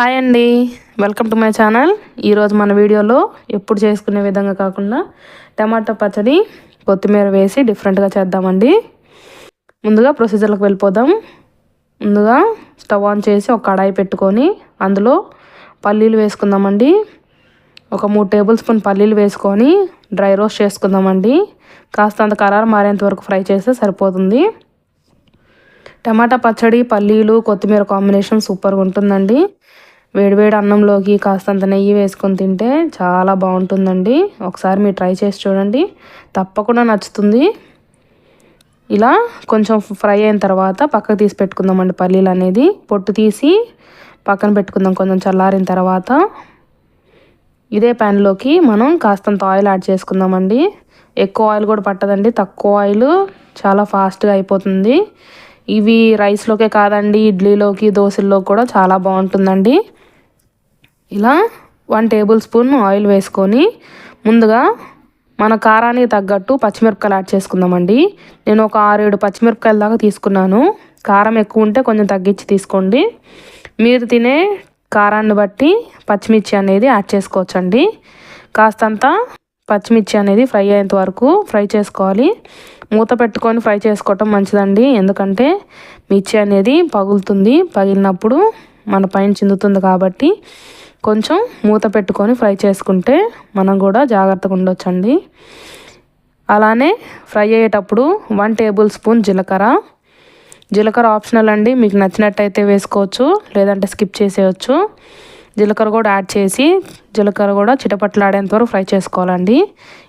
Hi అండి. Welcome to my channel. ఈరోజు మన వీడియోలో ఎప్పుడు చేసుకునే విధంగా కాకుండా టమాటా పచ్చడి కొత్తిమీర వేసి డిఫరెంట్గా చేద్దామండి. ముందుగా ప్రొసీజర్లకు వెళ్ళిపోదాం. ముందుగా స్టవ్ ఆన్ చేసి ఒక కడాయి పెట్టుకొని అందులో పల్లీలు వేసుకుందామండి. ఒక మూడు టేబుల్ స్పూన్ పల్లీలు వేసుకొని డ్రై రోస్ట్ చేసుకుందామండి. కాస్త అంత కలర్ మారేంత వరకు ఫ్రై చేస్తే సరిపోతుంది. టమాటా పచ్చడి పల్లీలు కొత్తిమీర కాంబినేషన్ సూపర్గా ఉంటుందండి. వేడివేడి అన్నంలోకి కాస్తంత నెయ్యి వేసుకొని తింటే చాలా బాగుంటుందండి. ఒకసారి మీరు ట్రై చేసి చూడండి. తప్పకుండా నచ్చుతుంది. ఇలా కొంచెం ఫ్రై అయిన తర్వాత పక్కకు తీసి పెట్టుకుందామండి పల్లీలు అనేది. పొట్టు తీసి పక్కన పెట్టుకుందాం కొంచెం చల్లారిన తర్వాత. ఇదే ప్యాన్లోకి మనం కాస్తంత ఆయిల్ యాడ్ చేసుకుందామండి. ఎక్కువ ఆయిల్ కూడా పట్టదండి. తక్కువ ఆయిల్ చాలా ఫాస్ట్గా అయిపోతుంది. ఇవి రైస్లోకే కాదండి ఇడ్లీలోకి దోశల్లో కూడా చాలా బాగుంటుందండి. ఇలా వన్ టేబుల్ స్పూన్ ఆయిల్ వేసుకొని ముందుగా మన కారానికి తగ్గట్టు పచ్చిమిరపకాయలు యాడ్ చేసుకుందామండి. నేను ఒక ఆరేడు పచ్చిమిరపకాయల దాకా తీసుకున్నాను. కారం ఎక్కువ ఉంటే కొంచెం తగ్గించి తీసుకోండి. మీరు తినే కారాన్ని బట్టి పచ్చిమిర్చి అనేది యాడ్ చేసుకోవచ్చండి. కాస్తంత పచ్చిమిర్చి అనేది ఫ్రై అయ్యేంత వరకు ఫ్రై చేసుకోవాలి. మూత పెట్టుకొని ఫ్రై చేసుకోవటం మంచిదండి. ఎందుకంటే మిర్చి అనేది పగులుతుంది. పగిలినప్పుడు మన పైన చిందుతుంది కాబట్టి కొంచెం మూత పెట్టుకొని ఫ్రై చేసుకుంటే మనం కూడా జాగ్రత్తగా ఉండొచ్చండి. అలానే ఫ్రై అయ్యేటప్పుడు వన్ టేబుల్ స్పూన్ జీలకర్ర. జీలకర్ర ఆప్షనల్ అండి మీకు నచ్చినట్టయితే వేసుకోవచ్చు లేదంటే స్కిప్ చేసేయచ్చు. జీలకర్ర కూడా యాడ్ చేసి జీలకర్ర కూడా చిటపట్లాడేంత వరకు ఫ్రై చేసుకోవాలండి.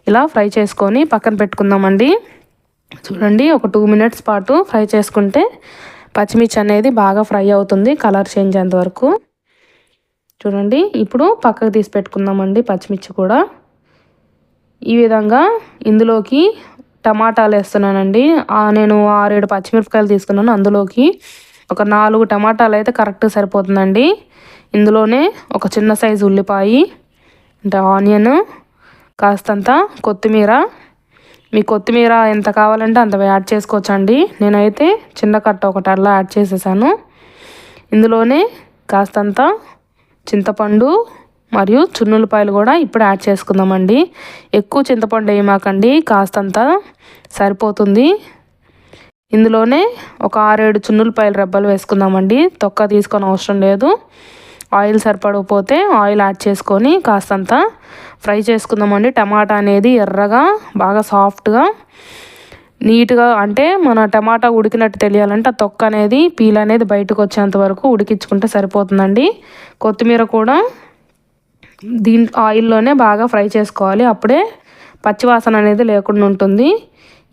ఇలా ఫ్రై చేసుకొని పక్కన పెట్టుకుందామండి. చూడండి ఒక టూ మినిట్స్ పాటు ఫ్రై చేసుకుంటే పచ్చిమిర్చి అనేది బాగా ఫ్రై అవుతుంది కలర్ చేంజ్ అయ్యేంత వరకు. చూడండి ఇప్పుడు పక్కకు తీసి పెట్టుకుందామండి పచ్చిమిర్చి కూడా. ఈ విధంగా ఇందులోకి టమాటాలు వేస్తున్నానండి. నేను ఆరేడు పచ్చిమిరపకాయలు తీసుకున్నాను. అందులోకి ఒక నాలుగు టమాటాలు అయితే కరెక్ట్ సరిపోతుందండి. ఇందులోనే ఒక చిన్న సైజు ఉల్లిపాయ అంటే ఆనియన్ కాస్తంత కొత్తిమీర. మీ కొత్తిమీర ఎంత కావాలంటే అంత యాడ్ చేసుకోవచ్చండి. నేనైతే చిన్న కట్ట ఒకటి అలా యాడ్ చేసేసాను. ఇందులోనే కాస్తంత చింతపండు మరియు చున్నులపాయలు కూడా ఇప్పుడు యాడ్ చేసుకుందామండి. ఎక్కువ చింతపండు వేయమాకండి కాస్తంత సరిపోతుంది. ఇందులోనే ఒక ఆరేడు చున్నులపాయల రెబ్బలు వేసుకుందామండి. తొక్క తీసుకొని అవసరం లేదు. ఆయిల్ సరిపడకపోతే ఆయిల్ యాడ్ చేసుకొని కాస్తంత ఫ్రై చేసుకుందామండి. టమాటా అనేది ఎర్రగా బాగా సాఫ్ట్గా నీట్గా అంటే మన టమాటా ఉడికినట్టు తెలియాలంటే ఆ తొక్క అనేది పీల్ అనేది బయటకు వచ్చేంత వరకు ఉడికించుకుంటే సరిపోతుందండి. కొత్తిమీర కూడా దీని ఆయిల్లోనే బాగా ఫ్రై చేసుకోవాలి. అప్పుడే పచ్చివాసన అనేది లేకుండా ఉంటుంది.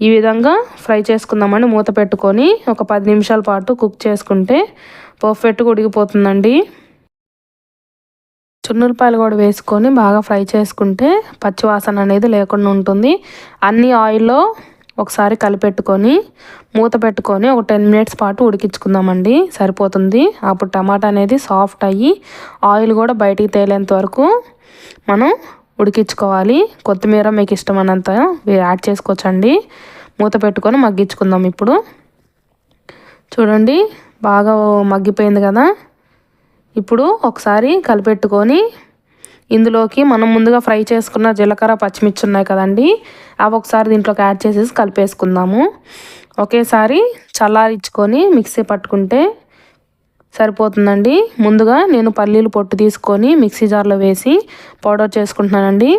ఈ విధంగా ఫ్రై చేసుకుందామని మూత పెట్టుకొని ఒక పది నిమిషాల పాటు కుక్ చేసుకుంటే పర్ఫెక్ట్గా ఉడికిపోతుందండి. చున్నులపాయలు కూడా వేసుకొని బాగా ఫ్రై చేసుకుంటే పచ్చివాసన అనేది లేకుండా ఉంటుంది. అన్ని ఆయిల్లో ఒకసారి కలిపెట్టుకొని మూత పెట్టుకొని ఒక టెన్ మినిట్స్ పాటు ఉడికించుకుందామండి. సరిపోతుంది. అప్పుడు టమాటా అనేది సాఫ్ట్ అయ్యి ఆయిల్ కూడా బయటికి తేలేంత వరకు మనం ఉడికించుకోవాలి. కొత్తిమీర మీకు ఇష్టమైనంత యాడ్ చేసుకోవచ్చండి. మూత పెట్టుకొని మగ్గించుకుందాం ఇప్పుడు. చూడండి బాగా మగ్గిపోయింది కదా. ఇప్పుడు ఒకసారి కలిపెట్టుకొని ఇందులోకి మనం ముందుగా ఫ్రై చేసుకున్న జీలకర్ర పచ్చిమిర్చి ఉన్నాయి కదండి. అవి ఒకసారి దీంట్లోకి యాడ్ చేసేసి కలిపేసుకుందాము. ఒకేసారి చల్లారించుకొని మిక్సీ పట్టుకుంటే సరిపోతుందండి. ముందుగా నేను పల్లీలు పొట్టు తీసుకొని మిక్సీ జార్లో వేసి పౌడర్ చేసుకుంటున్నానండి.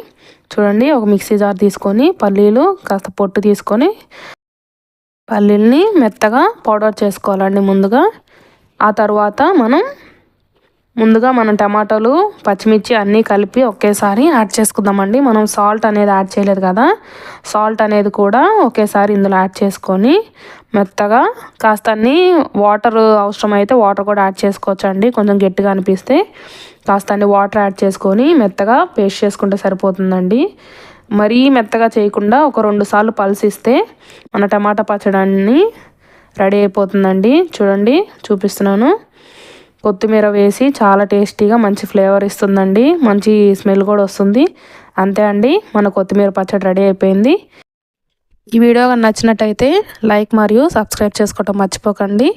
చూడండి ఒక మిక్సీ జార్ తీసుకొని పల్లీలు కాస్త పొట్టు తీసుకొని పల్లీల్ని మెత్తగా పౌడర్ చేసుకోవాలండి ముందుగా. ఆ తర్వాత మనం ముందుగా మనం టమాటాలు పచ్చిమిర్చి అన్నీ కలిపి ఒకేసారి యాడ్ చేసుకుందామండి. మనం సాల్ట్ అనేది యాడ్ చేయలేదు కదా. సాల్ట్ అనేది కూడా ఒకేసారి ఇందులో యాడ్ చేసుకొని మెత్తగా కాస్త అన్ని వాటర్ అవసరమైతే వాటర్ కూడా యాడ్ చేసుకోవచ్చండి. కొంచెం గట్టిగా అనిపిస్తే కాస్త అన్ని వాటర్ యాడ్ చేసుకొని మెత్తగా పేస్ట్ చేసుకుంటే సరిపోతుందండి. మరీ మెత్తగా చేయకుండా ఒక రెండు సార్లు పల్సిస్తే మన టమాటా పచ్చడి రెడీ అయిపోతుందండి. చూడండి చూపిస్తున్నాను. కొత్తిమీర వేసి చాలా టేస్టీగా మంచి ఫ్లేవర్ ఇస్తుందండి. మంచి స్మెల్ కూడా వస్తుంది. అంతే అండి మన కొత్తిమీర పచ్చడి రెడీ అయిపోయింది. ఈ వీడియో నచ్చినట్టయితే లైక్ మరియు సబ్స్క్రైబ్ చేసుకోవటం మర్చిపోకండి.